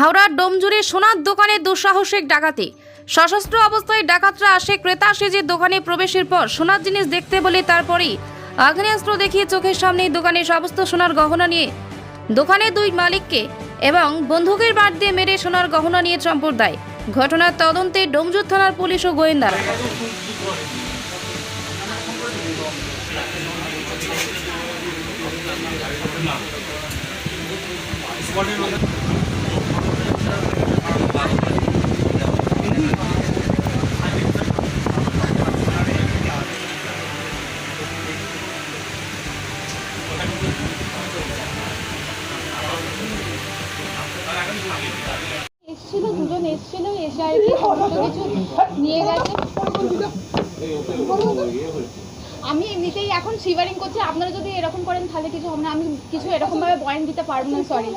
হাওড়ার ডোমজুড়ে সোনার দোকানে দুঃসাহসিক ডাকাতি। সশস্ত্র অবস্থায় ডাকাতরা আসে ক্রেতা সেজে দোকানে প্রবেশের পর সোনার জিনিস দেখতে বলে তারপরেই আগ্নেয়াস্ত্র দেখিয়ে চোখের সামনেই দোকানে সমস্ত সোনার গহনা নিয়ে দোকানে দুই মালিককে এবং বন্দুকের বাট দিয়ে মেরে সোনার গহনা নিয়ে চম্পট দেয় ঘটনার তদন্তে ডোমজুর থানার পুলিশ ও গোয়েন্দারা। এসছিল দুজন এসছিল এসে আর কি সমস্ত কিছু নিয়ে গেছে। আমি এমনিতেই এখন শিভারিং করছি। আপনারা যদি এরকম করেন তাহলে কিছু হবে না। আমি কিছু এরকম ভাবে বয়ান দিতে পারব না সরি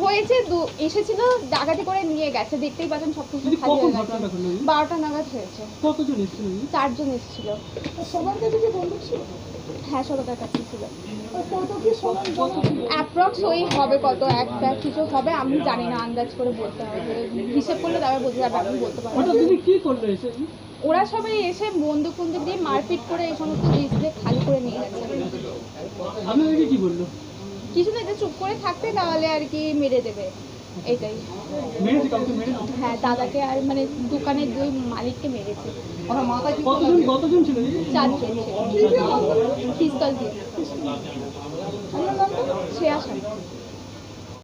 হয়েছে দু- এসেছিল ডাকাতি করে নিয়ে গেছে। দেখতেই পাচ্ছেন সব কিছু খালি হয়ে গেছে? বারোটা নাগাদ হয়েছে। কতজন এসেছিল? দিদি? চারজন এসেছিল। সবার কাছে কি বন্দুক ছিল? হ্যাঁ কাছে ছিল। অ্যাপ্রক্স ওই হবে কত কিছু হবে আমি জানি না আন্দাজ করে বলতে হবে। হিসেব করলে তবে আমি বলতে পারব। কি করল ওরা সবাই এসে বন্দুক ফন্দুক দিয়ে মারপিট করে এই সমস্ত জিনিস দিয়ে খালি করে নিয়ে গেছে। আপনাদেরকে কি বলল? কিছু না চুপ করে থাকতে তাহলে আর কি মেরে দেবে। এটাই। হ্যাঁ দাদাকে আর মানে দোকানের দুই মালিককে মেরেছে। কতজন কতজন ছিল দিদি চারজন ছিল। পিস্তল দিয়ে। শ্রেয়া সামন্ত